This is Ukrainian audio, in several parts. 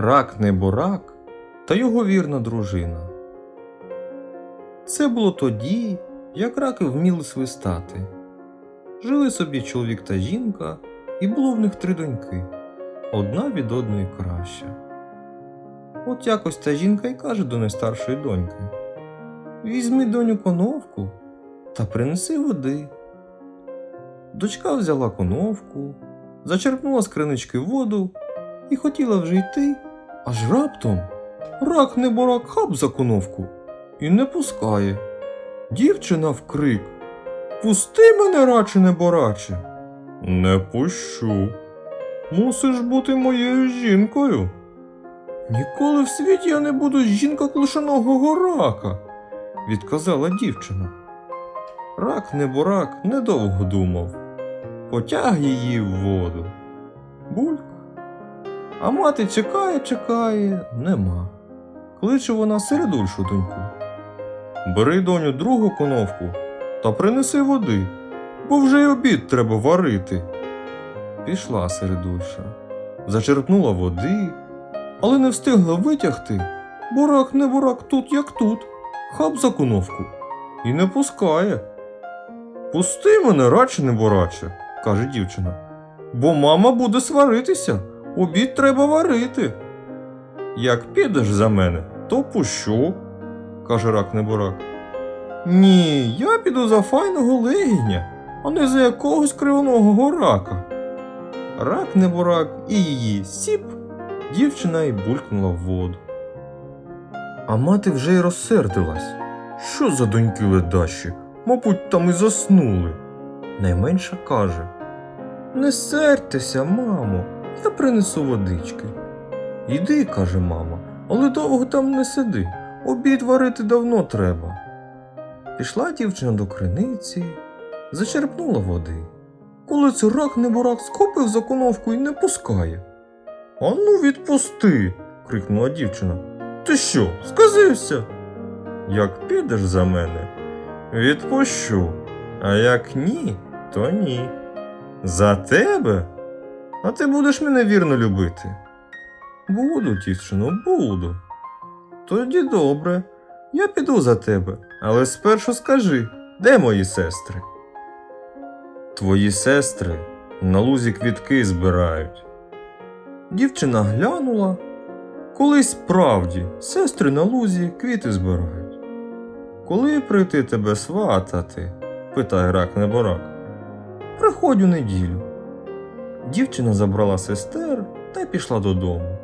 Рак не бурак та його вірна дружина. Це було тоді, як раки вміли свистати. Жили собі чоловік та жінка, і було в них три доньки, одна від одної краща. От якось та жінка й каже до найстаршої доньки: Візьми доню коновку та принеси води. Дочка взяла коновку, зачерпнула з кринички воду і хотіла вже йти, аж раптом рак не борак хап за коновку і не пускає. Дівчина вкрик Пусти мене, раче не бораче. Не пущу. Мусиш бути моєю жінкою. Ніколи в світі я не буду жінка клишаного рака, відказала дівчина. Рак не бурак недовго думав. Потяг її в воду. Бульк. А мати чекає, чекає, нема. Кличе вона середульшу доньку. Бери доню другу коновку та принеси води, бо вже й обід треба варити. Пішла середульша, зачерпнула води, але не встигла витягти. Бурак не бурак тут, як тут, хап за коновку і не пускає. Пусти мене, раче не бораче, каже дівчина, бо мама буде сваритися, обід треба варити. Як підеш за мене, то пущу, каже рак неборак. Ні, я піду за файного легіня, а не за якогось кривоного рака. Рак неборак і її сіп, дівчина й булькнула в воду. А мати вже й розсердилась. Що за доньки ледащі? Мабуть, там і заснули. Найменша каже: Не сердьтеся, мамо, я принесу водички. Іди, каже мама, але довго там не сиди. Обід варити давно треба. Пішла дівчина до криниці, зачерпнула води. Коли це рак неборак схопив за коновку і не пускає. Ану, відпусти. крикнула дівчина. Ти що, сказився? Як підеш за мене, відпущу, а як ні, то ні. За тебе? А ти будеш мене вірно любити. Буду, дівчино, буду. Тоді добре, я піду за тебе, але спершу скажи, де мої сестри? Твої сестри на лузі квітки збирають. Дівчина глянула. Колись справді сестри на лузі квіти збирають. Коли прийти тебе сватати? питає рак неборак. Приходь у неділю. Дівчина забрала сестер та пішла додому.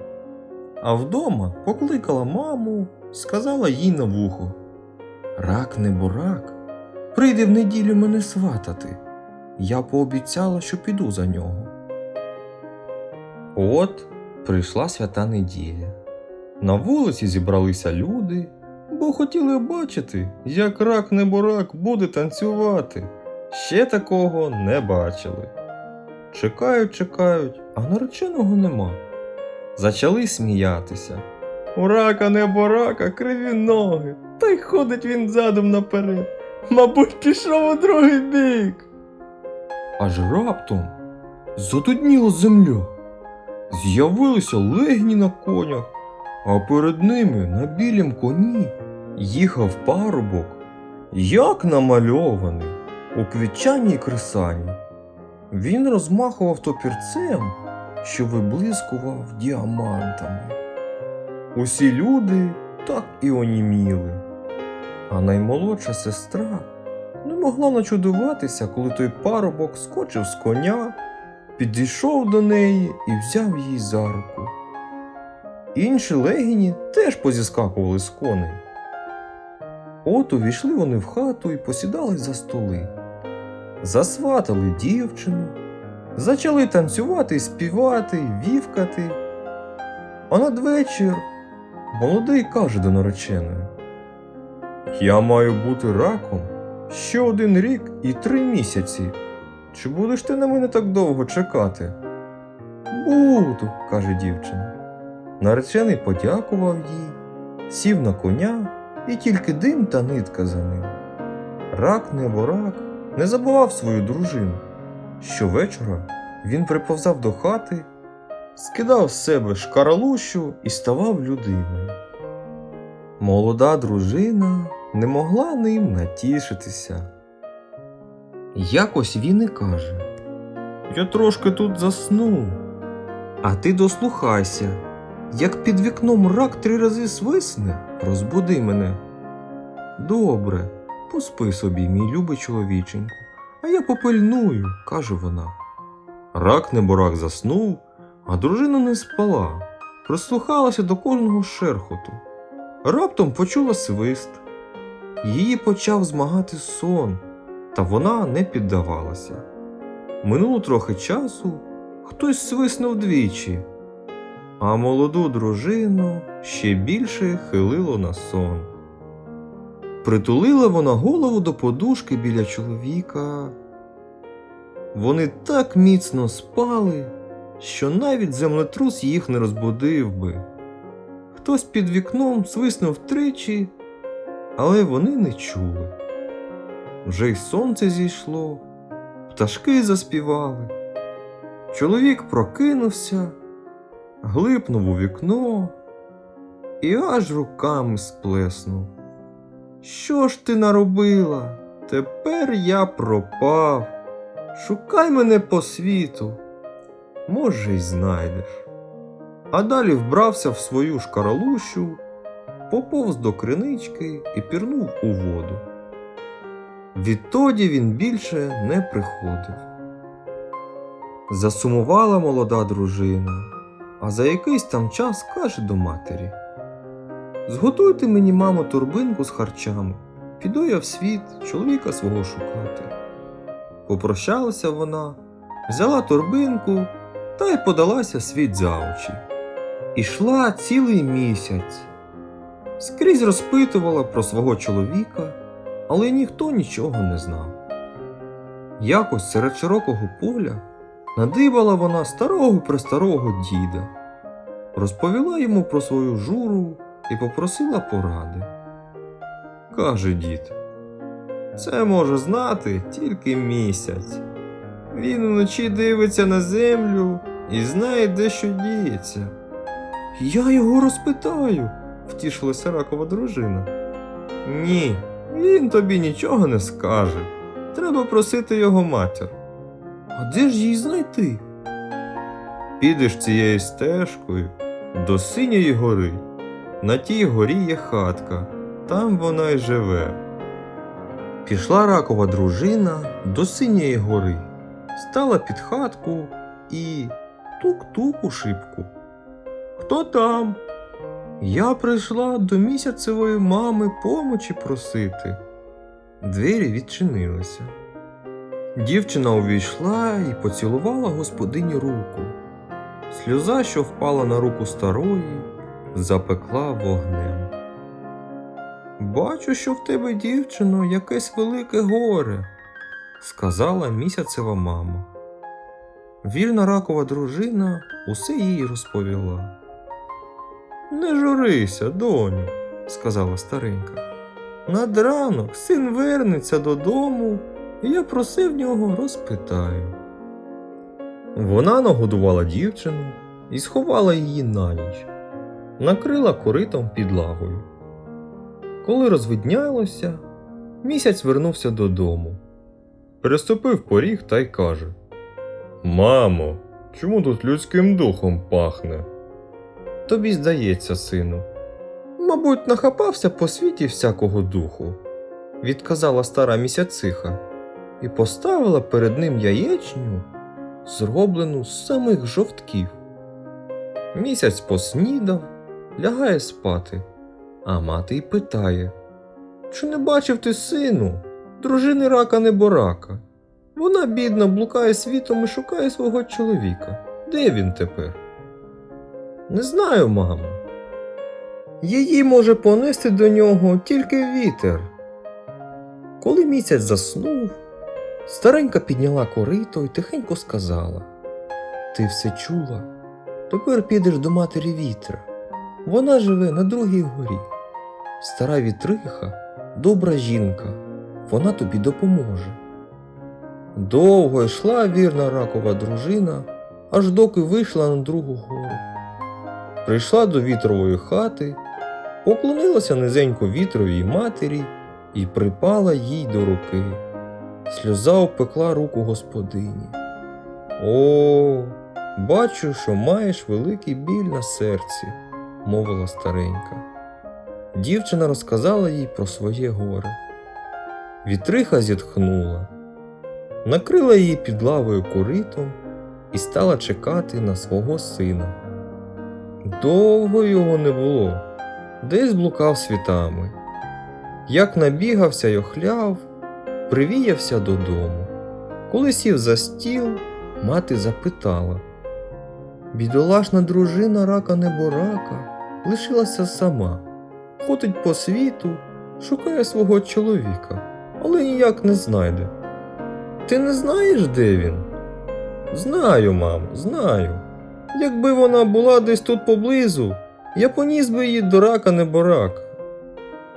А вдома покликала маму, сказала їй на вухо: Рак не бурак, прийде в неділю мене сватати. Я пообіцяла, що піду за нього. От прийшла свята неділя. На вулиці зібралися люди, бо хотіли бачити, як рак не бурак буде танцювати. Ще такого не бачили. Чекають, чекають, а нареченого нема. Зачали сміятися. У рака не бурака, криві ноги, та й ходить він задом наперед. Мабуть, пішов у другий бік. Аж раптом задудніла земля. З'явилися легні на конях, а перед ними на білім коні їхав парубок, як намальований, у квітчаній кресані. Він розмахував топірцем, що виблискував діамантами. Усі люди так і оніміли, а наймолодша сестра не могла начудуватися, коли той парубок скочив з коня, підійшов до неї і взяв її за руку. Інші легіні теж позіскакували з коней. От увійшли вони в хату і посідали за столи, засватали дівчину, почали танцювати, співати, вівкати. А надвечір молодий каже до нареченої: Я маю бути раком ще один рік і три місяці. Чи будеш ти на мене так довго чекати? Буду, каже дівчина. Наречений подякував їй, сів на коня і тільки дим та нитка за ним. Рак не неборак не забував свою дружину. Щовечора він приповзав до хати, скидав з себе шкаралущу і ставав людиною. Молода дружина не могла ним натішитися. Якось він і каже: Я трошки тут заснув. А ти дослухайся, як під вікном рак три рази свисне, розбуди мене. Добре, поспи собі, мій любий чоловіченьку, а я попильную, каже вона. Рак неборак заснув, а дружина не спала, прислухалася до кожного шерхоту. Раптом почула свист. Її почав змагати сон, та вона не піддавалася. Минуло трохи часу, хтось свиснув двічі, а молоду дружину ще більше хилило на сон. Притулила вона голову до подушки біля чоловіка. Вони так міцно спали, що навіть землетрус їх не розбудив би. Хтось під вікном свиснув тричі, але вони не чули. Вже й сонце зійшло, пташки заспівали. Чоловік прокинувся, глипнув у вікно і аж руками сплеснув. Що ж ти наробила? Тепер я пропав. Шукай мене по світу. Може, й знайдеш. А далі вбрався в свою шкаралущу, поповз до кринички і пірнув у воду. Відтоді він більше не приходив. Засумувала молода дружина, а за якийсь там час каже до матері: Зготуйте мені, мамо, торбинку з харчами, піду я в світ чоловіка свого шукати. Попрощалася вона, взяла торбинку та й подалася світ за очі. Ішла цілий місяць. Скрізь розпитувала про свого чоловіка, але ніхто нічого не знав. Якось серед широкого поля надибала вона старого престарого діда, розповіла йому про свою журу і попросила поради. Каже дід, це може знати тільки місяць. Він вночі дивиться на землю і знає, де що діється. Я його розпитаю, втішилася ракова дружина. Ні, він тобі нічого не скаже. Треба просити його матір. А де ж її знайти? Підеш цією стежкою до синьої гори. На тій горі є хатка, там вона й живе. Пішла ракова дружина до синьої гори, стала під хатку і тук-тук у шибку. Хто там? Я прийшла до місяцевої мами помочі просити. Двері відчинилися. Дівчина увійшла і поцілувала господині руку. Сльоза, що впала на руку старої, запекла вогнем. Бачу, що в тебе, дівчино, якесь велике горе, сказала місяцева мама. Вільна ракова дружина усе їй розповіла. Не журися, доню, сказала старенька. Над ранок син вернеться додому, і я про в нього розпитаю. Вона нагодувала дівчину і сховала її на ніч, накрила коритом підлагою. Коли розвиднялося, місяць вернувся додому. Переступив поріг та й каже: Мамо, чому тут людським духом пахне? Тобі здається, сину. Мабуть, нахапався по світі всякого духу, відказала стара місяциха і поставила перед ним яєчню, зроблену з самих жовтків. Місяць поснідав, лягає спати, а мати й питає: Чи не бачив ти сину, дружини рака неборака? Вона, бідна, блукає світом і шукає свого чоловіка. Де він тепер? Не знаю, мамо. Її може понести до нього тільки вітер. Коли місяць заснув, старенька підняла корито і тихенько сказала: Ти все чула? Тепер підеш до матері вітра. Вона живе на другій горі. Стара вітриха, добра жінка, вона тобі допоможе. Довго йшла вірна ракова дружина, аж доки вийшла на другу гору. Прийшла до вітрової хати, поклонилася низенько вітровій матері і припала їй до руки. Сльоза обпекла руку господині. О, бачу, що маєш великий біль на серці, мовила старенька. Дівчина розказала їй про своє горе. Вітриха зітхнула, накрила її під лавою куритом і стала чекати на свого сина. Довго його не було, десь блукав світами. Як набігався й охляв, привіявся додому. Коли сів за стіл, мати запитала. Бідолашна дружина рака неборака лишилася сама, ходить по світу, шукає свого чоловіка, але ніяк не знайде. Ти не знаєш, де він? Знаю, мамо, знаю. Якби вона була десь тут поблизу, я поніс би її до рака неборака.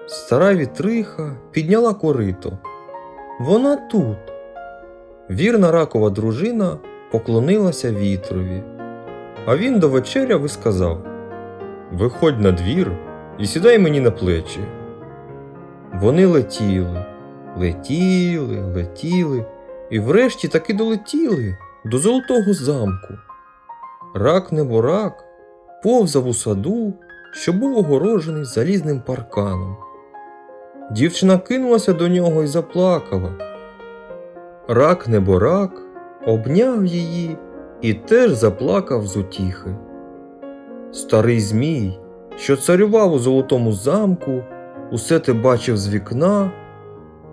Стара вітриха підняла корито. Вона тут. Вірна ракова дружина поклонилася вітрові, а він до вечеря висказав Виходь на двір і сідай мені на плечі. Вони летіли, летіли, летіли, і врешті таки долетіли до золотого замку. Рак неборак повзав у саду, що був огорожений залізним парканом. Дівчина кинулася до нього і заплакала. Рак неборак обняв її і теж заплакав з утіхи. Старий Змій, що царював у золотому замку, усе те бачив з вікна.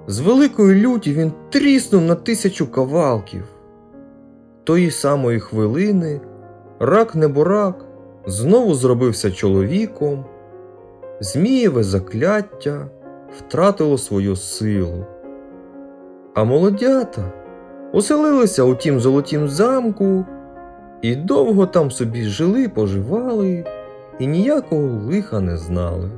З великої люті він тріснув на тисячу кавалків. Тої самої хвилини рак неборак знову зробився чоловіком, Змієве закляття втратило свою силу. А молодята оселилися у тім золотім замку і довго там собі жили, поживали і ніякого лиха не знали.